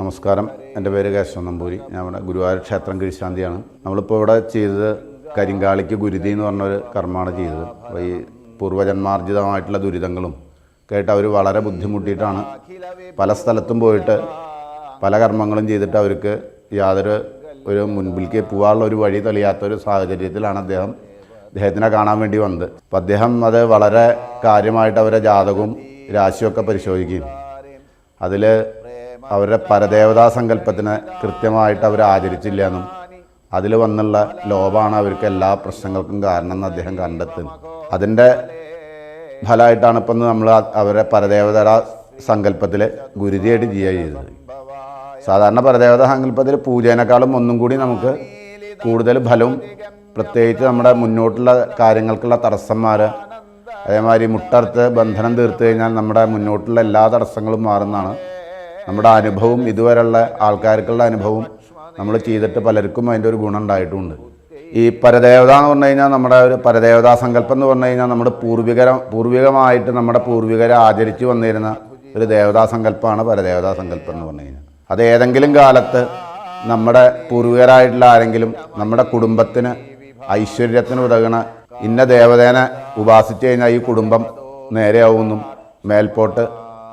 നമസ്കാരം. എന്റെ പേര് കേശവൻ നമ്പൂരി ഞാൻ ഇവിടെ ഗുരുവായൂർ ക്ഷേത്രം കിഴിശാന്തിയാണ്. നമ്മളിപ്പോൾ ഇവിടെ ചെയ്തത് കരിങ്കാളിക്ക് ഗുരുതി എന്ന് പറഞ്ഞൊരു കർമ്മമാണ് ചെയ്തത്. അപ്പോൾ ഈ പൂർവജന്മാർജിതമായിട്ടുള്ള ദുരിതങ്ങളും കേട്ട് അവർ വളരെ ബുദ്ധിമുട്ടിയിട്ടാണ് പല സ്ഥലത്തും പോയിട്ട് പല കർമ്മങ്ങളും ചെയ്തിട്ട് അവർക്ക് യാതൊരു ഒരു മുൻപിലേക്ക് പോകാനുള്ള ഒരു വഴി തെളിയാത്ത ഒരു സാഹചര്യത്തിലാണ് അദ്ദേഹം അദ്ദേഹത്തിനെ കാണാൻ വേണ്ടി വന്നത്. അപ്പം അദ്ദേഹം അത് വളരെ കാര്യമായിട്ട് അവരെ ജാതകവും രാശിയൊക്കെ പരിശോധിക്കുകയും അതിൽ അവരുടെ പരദേവതാ സങ്കല്പത്തിന് കൃത്യമായിട്ട് അവർ ആചരിച്ചില്ല എന്നും അതിൽ വന്നുള്ള ലോഭമാണ് അവർക്ക് എല്ലാ പ്രശ്നങ്ങൾക്കും കാരണം എന്ന് അദ്ദേഹം കണ്ടെത്തുന്നത്. അതിന്റെ ഫലമായിട്ടാണ് ഇപ്പം നമ്മൾ അവരെ പരദേവതാ സങ്കല്പത്തിൽ ഗുരുതിയായിട്ട് ചെയ്യുക ചെയ്തത്. സാധാരണ പരദേവത സങ്കല്പത്തിൽ പൂജേനേക്കാളും ഒന്നും കൂടി നമുക്ക് കൂടുതൽ ഫലവും പ്രത്യേകിച്ച് നമ്മുടെ മുന്നോട്ടുള്ള കാര്യങ്ങൾക്കുള്ള തടസ്സന്മാർ അതേമാതിരി മുട്ടർത്ത് ബന്ധനം തീർത്തു കഴിഞ്ഞാൽ നമ്മുടെ മുന്നോട്ടുള്ള എല്ലാ തടസ്സങ്ങളും മാറുന്നതാണ് നമ്മുടെ അനുഭവം ഇതുവരെയുള്ള ആൾക്കാർക്കുള്ള അനുഭവം നമ്മൾ ചെയ്തിട്ട് പലർക്കും അതിന്റെ ഒരു ഗുണം ഉണ്ടായിട്ടുമുണ്ട് ഈ പരദേവത എന്ന് പറഞ്ഞു കഴിഞ്ഞാൽ നമ്മുടെ ഒരു പരദേവതാ സങ്കല്പം എന്ന് പറഞ്ഞു കഴിഞ്ഞാൽ നമ്മുടെ പൂർവികര പൂർവികമായിട്ട് നമ്മുടെ പൂർവികരെ ആചരിച്ചു വന്നിരുന്ന ഒരു ദേവതാ സങ്കല്പമാണ് പരദേവതാ സങ്കല്പം എന്ന് പറഞ്ഞു കഴിഞ്ഞാൽ. അത് ഏതെങ്കിലും കാലത്ത് നമ്മുടെ പൂർവികരായിട്ടുള്ള ആരെങ്കിലും നമ്മുടെ കുടുംബത്തിന് ഐശ്വര്യത്തിന് ഉതകണ ഇന്ന ദേവതേനെ ഉപാസിച്ചു കഴിഞ്ഞാൽ ഈ കുടുംബം നേരെയാവുമെന്നും മേൽപോട്ട്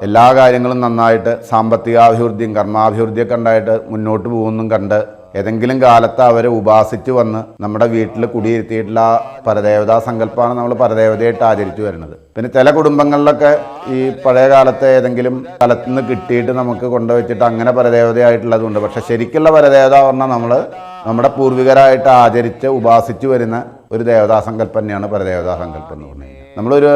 എല്ലാ കാര്യങ്ങളും നന്നായിട്ട് സാമ്പത്തികാഭിവൃദ്ധിയും കർമാഭിവൃദ്ധിയൊക്കെ ഉണ്ടായിട്ട് മുന്നോട്ട് പോകുന്നതും കണ്ട് ഏതെങ്കിലും കാലത്ത് അവരെ ഉപാസിച്ച് വന്ന് നമ്മുടെ വീട്ടിൽ കുടിയിരുത്തിയിട്ടുള്ള പരദേവതാ സങ്കല്പമാണ് നമ്മൾ പരദേവതയായിട്ട് ആചരിച്ചു വരുന്നത്. പിന്നെ ചില കുടുംബങ്ങളിലൊക്കെ ഈ പഴയ കാലത്തെ ഏതെങ്കിലും സ്ഥലത്ത് നിന്ന് കിട്ടിയിട്ട് നമുക്ക് കൊണ്ടുവച്ചിട്ട് അങ്ങനെ പരദേവതയായിട്ടുള്ളതുണ്ട്. പക്ഷെ ശരിക്കുള്ള പരദേവത പറഞ്ഞാൽ നമ്മൾ നമ്മുടെ പൂർവികരായിട്ട് ആചരിച്ച് ഉപാസിച്ചു വരുന്ന ഒരു ദേവതാ സങ്കല്പം തന്നെയാണ് പരദേവതാ സങ്കല്പം എന്ന് പറഞ്ഞു കഴിഞ്ഞാൽ. നമ്മളൊരു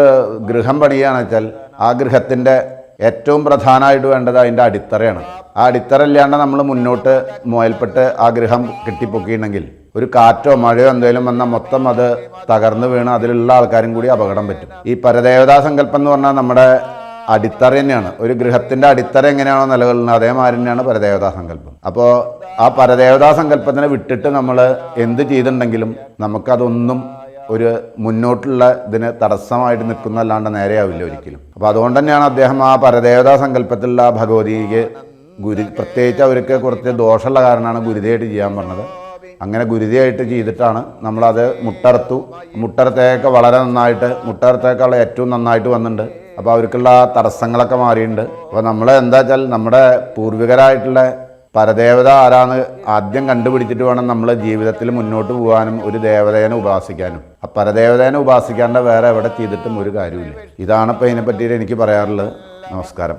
ഗൃഹം പണിയുകയാണെന്ന് വെച്ചാൽ ആ ഗൃഹത്തിന്റെ ഏറ്റവും പ്രധാനമായിട്ട് വേണ്ടത് അതിന്റെ അടിത്തറയാണ്. ആ അടിത്തറ ഇല്ലാണ്ട് നമ്മൾ മുന്നോട്ട് മുയൽപ്പെട്ട് ആ ഗൃഹം കെട്ടിപ്പൊക്കിയിട്ടുണ്ടെങ്കിൽ ഒരു കാറ്റോ മഴയോ എന്തെങ്കിലും വന്നാൽ മൊത്തം അത് തകർന്നു വീണ് അതിലുള്ള ആൾക്കാരും കൂടി അപകടം പറ്റും. ഈ പരദേവതാ സങ്കല്പം എന്ന് പറഞ്ഞാൽ നമ്മുടെ അടിത്തറ തന്നെയാണ്. ഒരു ഗൃഹത്തിന്റെ അടിത്തറ എങ്ങനെയാണോ നിലകൊള്ളുന്നത് അതേമാതിരി തന്നെയാണ് പരദേവതാ സങ്കല്പം. അപ്പോൾ ആ പരദേവതാ സങ്കല്പത്തിനെ വിട്ടിട്ട് നമ്മൾ എന്ത് ചെയ്തിട്ടുണ്ടെങ്കിലും നമുക്കതൊന്നും ഒരു മുന്നോട്ടുള്ള ഇതിന് തടസ്സമായിട്ട് നിൽക്കുന്നതല്ലാണ്ട് നേരെയാവില്ല ഒരിക്കലും. അപ്പോൾ അതുകൊണ്ട് തന്നെയാണ് അദ്ദേഹം ആ പരദേവതാ സങ്കല്പത്തിലുള്ള ഭഗവതിക്ക് ഗുരു പ്രത്യേകിച്ച് അവർക്ക് കുറച്ച് ദോഷമുള്ള കാരണമാണ് ഗുരുതയായിട്ട് ചെയ്യാൻ പറഞ്ഞത്. അങ്ങനെ ഗുരുതയായിട്ട് ചെയ്തിട്ടാണ് നമ്മളത് മുട്ടറുത്തു. മുട്ടറത്തേക്ക് വളരെ നന്നായിട്ട് മുട്ടറത്തേക്കാൾ ഏറ്റവും നന്നായിട്ട് വന്നിട്ടുണ്ട്. അപ്പോൾ അവർക്കുള്ള തടസ്സങ്ങളൊക്കെ മാറിയിട്ടുണ്ട്. അപ്പോൾ നമ്മൾ എന്താ വെച്ചാൽ നമ്മുടെ പൂർവികരായിട്ടുള്ള പരദേവത ആരാന്ന് ആദ്യം കണ്ടുപിടിച്ചിട്ട് വേണം നമ്മൾ ജീവിതത്തിൽ മുന്നോട്ട് പോകാനും ഒരു ദേവതേനെ ഉപാസിക്കാനും. ആ പരദേവതേനെ ഉപാസിക്കാണ്ട് വേറെ എവിടെ ചെയ്തിട്ടും ഒരു കാര്യമില്ല ഇതാണ് ഇപ്പോൾ ഇതിനെ പറ്റിയിട്ട് എനിക്ക് പറയാറുള്ളത്. നമസ്കാരം.